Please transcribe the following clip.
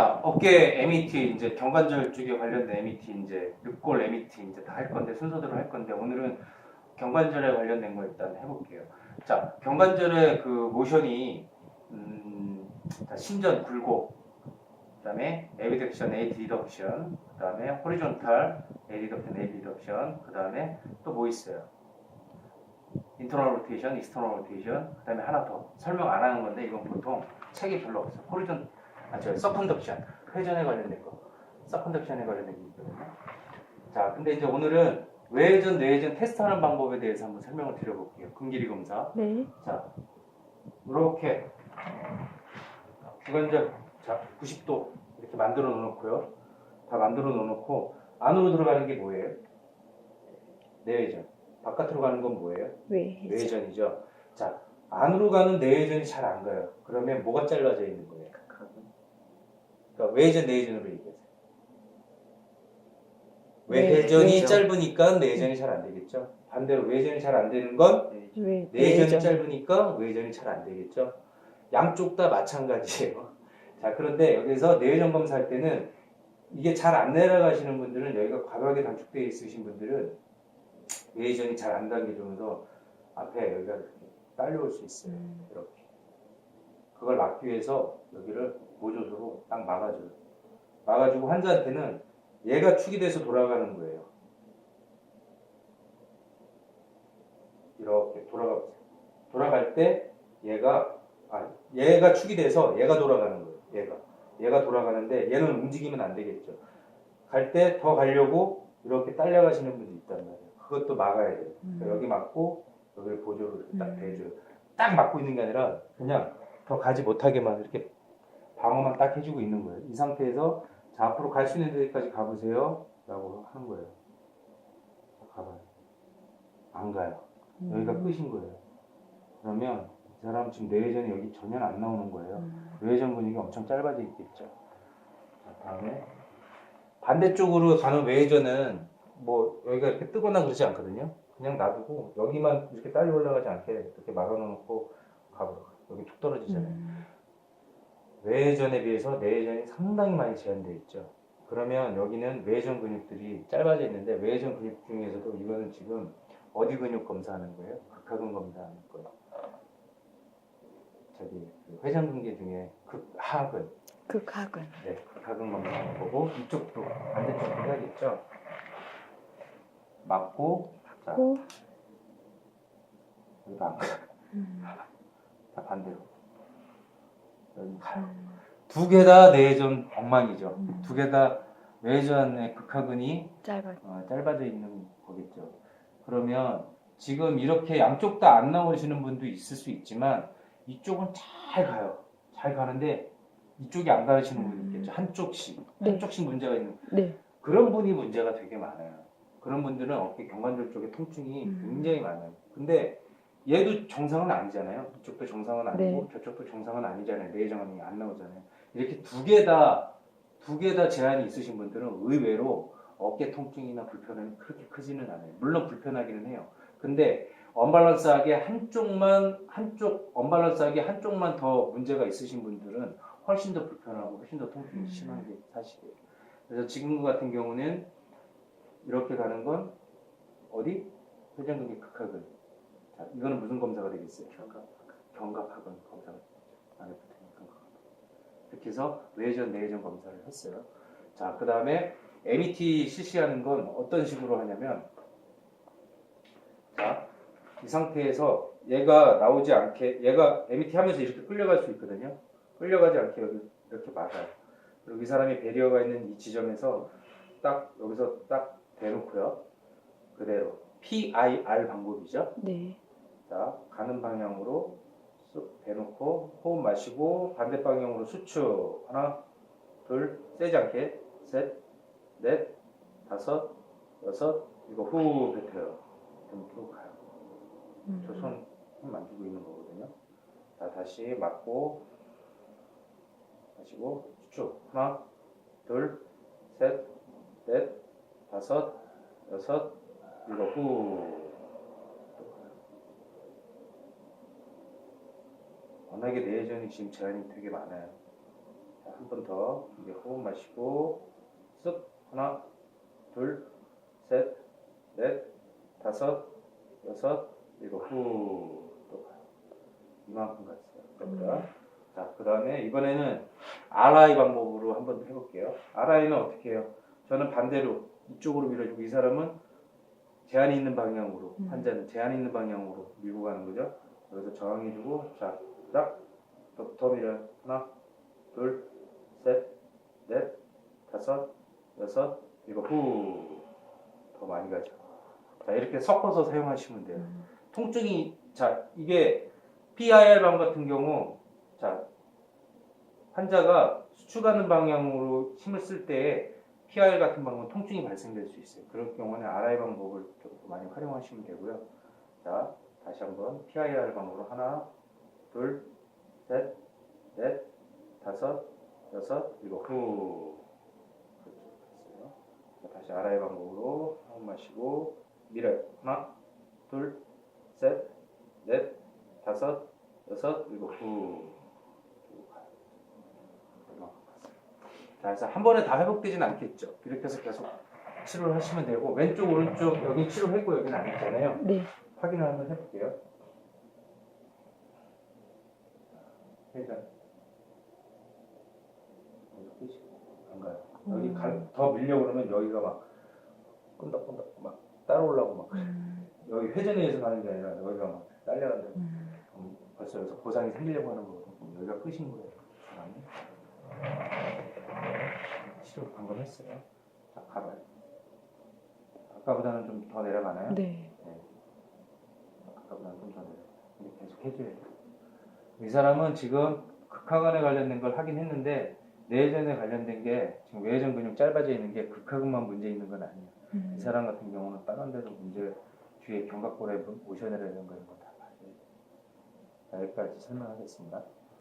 자, 어깨 MET 이제 경관절 쪽에 관련된 MET 이제 늑골 MET 이제 다 할 건데 순서대로 할 건데 오늘은 경관절에 관련된 거 일단 해볼게요. 자, 경관절의 그 모션이 음, 자, 신전 굴곡, 그다음에 에비덕션, 에이 디덕션, 그다음에 호리존탈, 에이 디덕션, 에이 디덕션, 그다음에 또 뭐 있어요? 인터널 로테이션, 익스터널 로테이션, 그다음에 하나 더 설명 안 하는 건데 이건 보통 책이 별로 없어. 호리존 아, 저 서컨덕션 회전에 관련된 거, 서컨덕션에 관련된 게 있거든요. 자, 근데 이제 오늘은 외회전, 내회전 테스트하는 방법에 대해서 한번 설명을 드려볼게요. 근길이 검사. 네. 자, 이렇게 주관절 자 90도 이렇게 만들어 놓고요. 다 만들어 놓고 안으로 들어가는 게 뭐예요? 내회전. 바깥으로 가는 건 뭐예요? 왜? 내회전이죠. 자, 안으로 가는 내회전이 잘 안 가요. 그러면 뭐가 잘라져 있는 거예요? 그러니까 외회전, 내회전으로 얘기하세요. 외회전이 외회전. 짧으니까 내회전이 잘 안 되겠죠. 반대로 외회전이 잘 안 되는 건 왜? 내전이 내전. 짧으니까 외전이 잘 안 되겠죠. 양쪽 다 마찬가지예요. 자, 그런데 여기서 내외전 검사할 때는 이게 잘 안 내려가시는 분들은 여기가 과도하게 단축되어 있으신 분들은 외전이 잘 안 당겨주면서 앞에 여기가 이렇게 딸려올 수 있어요. 음. 이렇게. 그걸 막기 위해서 여기를 보조소로 딱 막아줘요. 막아주고 환자한테는 얘가 축이 돼서 돌아가는 거예요. 이렇게 돌아가 보세요. 돌아갈 때 얘가 아 얘가 축이 돼서 얘가 돌아가는 거예요. 얘가 얘가 돌아가는데 얘는 움직이면 안 되겠죠. 갈 때 더 가려고 이렇게 딸려가시는 분이 있단 말이에요. 그것도 막아야 돼요. 그러니까 음. 여기 막고 여기를 보조로 이렇게 딱 음. 대줘요. 딱 막고 있는 게 아니라 그냥 더 가지 못하게만 이렇게 방어만 딱 해주고 있는 거예요. 이 상태에서 자 앞으로 갈 수 있는 데까지 가보세요. 라고 하는 거예요. 자, 가봐요. 안 가요. 여기가 음. 끝인 거예요. 그러면 이 사람 지금 뇌회전이 여기 전혀 안 나오는 거예요. 음. 뇌회전 근육이 엄청 짧아져 있겠죠. 자, 다음에 반대쪽으로 가는 외회전은 뭐 여기가 이렇게 뜨거나 그러지 않거든요. 그냥 놔두고 여기만 이렇게 딸려 올라가지 않게 이렇게 막아놓고 가보라. 여기 툭 떨어지잖아요. 음. 외회전에 비해서 내회전이 상당히 많이 제한되어 있죠. 그러면 여기는 외회전 근육들이 짧아져 있는데 외회전 근육 중에서도 이거는 지금 어디 근육 검사하는 거예요? 극하근 검사하는 거예요. 저기 그 회전근개 중에 극하근, 극학은. 네, 극하근 검사하는 거고 이쪽도 반대쪽도 해야겠죠. 맞고 자 고. 여기가 안 가. 음. 자 반대로 여기 가요. 음. 두개 다 내회전 엉망이죠. 음. 두개 다 외전의 극하근이 짧아. 어, 짧아져 있는 거겠죠. 그러면 지금 이렇게 양쪽 다 안 나오시는 분도 있을 수 있지만 이쪽은 잘 가요. 잘 가는데 이쪽이 안 가시는 분이 있겠죠. 한쪽씩 네. 한쪽씩 문제가 있는 네. 그런 분이 문제가 되게 많아요. 그런 분들은 어깨 경관절 쪽에 통증이 음. 굉장히 많아요. 근데 얘도 정상은 아니잖아요. 이쪽도 정상은 아니고 네. 저쪽도 정상은 아니잖아요. 내정이 안 나오잖아요. 이렇게 두 개 다 두 개 다 제한이 있으신 분들은 의외로 어깨 통증이나 불편함이 그렇게 크지는 않아요. 물론 불편하기는 해요. 근데 언밸런스하게 한쪽만 한쪽 언밸런스하게 한쪽만 더 문제가 있으신 분들은 훨씬 더 불편하고 훨씬 더 통증이 음. 심한 게 사실이에요. 그래서 지금 같은 경우는 이렇게 가는 건 어디? 회전근개 극하근. 자, 이거는 무슨 검사가 되겠어요? 경갑. 경갑하근 검사가. 안에 붙는 경갑. 이렇게 해서 외전, 내전 검사를 했어요. 자, 그 다음에 MET 실시하는 건 어떤 식으로 하냐면, 자, 이 상태에서 얘가 나오지 않게, 얘가 MET 하면서 이렇게 끌려갈 수 있거든요. 끌려가지 않게 여기 이렇게 막아요. 그리고 이 사람이 배리어가 있는 이 지점에서 딱 여기서 딱 대놓고요. 그대로 PIR 방법이죠. 네. 자, 가는 방향으로 쑥 대놓고 호흡 마시고 반대 방향으로 수축 하나, 둘, 세지 않게 셋, 넷, 다섯, 여섯, 이거 후 뱉어요. 그럼 쭉 가요. 음. 저손 만지고 있는 거거든요. 자, 다시 맞고 마시고 수축 하나, 둘, 셋, 넷, 다섯, 여섯, 일곱 후. 워낙에 내전이 지금 제한이 되게 많아요. 자, 한번 더 이제 호흡 마시고 쓱 하나 둘 셋 넷 다섯 여섯 일곱. 후 또 가요. 이만큼 갔어요. 그러니까. 자그 다음에 이번에는 RI 방법으로 한번 해볼게요. RI는 어떻게 해요? 저는 반대로 이쪽으로 밀어주고 이 사람은 제한 있는 방향으로 음. 환자는 제한 있는 방향으로 밀고 가는 거죠 여기서 저항해주고 자 딱더 더 밀어요 하나 둘 셋, 넷, 다섯, 여섯, 일곱, 후. 더 많이 가죠. 자, 이렇게 섞어서 사용하시면 돼요. 음. 통증이, 자, 이게 PIR방 같은 경우, 자, 환자가 수축하는 방향으로 힘을 쓸때 PIR 같은 방법은 통증이 발생될 수 있어요. 그럴 경우는 RI 방법을 좀 많이 활용하시면 되고요. 자, 다시 한번 PIR 방법으로 하나, 둘, 셋, 넷, 다섯, 여섯, 일곱, 후. 그렇죠. 다시 아라의 방법으로 한 번 마시고 밀어요. 하나, 둘, 셋, 넷, 다섯, 여섯, 일곱, 후. 자, 그래서 한 번에 다 회복되진 않겠죠. 이렇게 해서 계속 치료를 하시면 되고 왼쪽, 오른쪽 여기 치료했고 여기는 안 했잖아요. 네. 확인을 한번 해볼게요. 회전. 여기 끝이 안 가요. 여기 음. 가, 더 밀려 그러면 여기가 막 끈덕끈덕 막 따라올라고 막 음. 여기 회전에 의해서 가는 게 아니라 여기가 막 딸려간다. 음. 음, 벌써 여기서 보상이 생기려고 하는 거거든요. 여기가 끝인 거예요. 치료 방금 했어요. 자, 가봐요. 아까보다는 좀 더 내려가나요? 네. 내려. 근데 계속 해줘야 돼요. 이 사람은 지금 극하근에 관련된 걸 하긴 했는데 뇌전에 관련된 게 지금 외전 근육 짧아져 있는 게 극하근만 문제 있는 건 아니에요. 음. 이 사람 같은 경우는 다른 데도 문제 뒤에 견갑골에 모션이라는 거 이런 거다 봐야 돼요. 자, 여기까지 설명하겠습니다.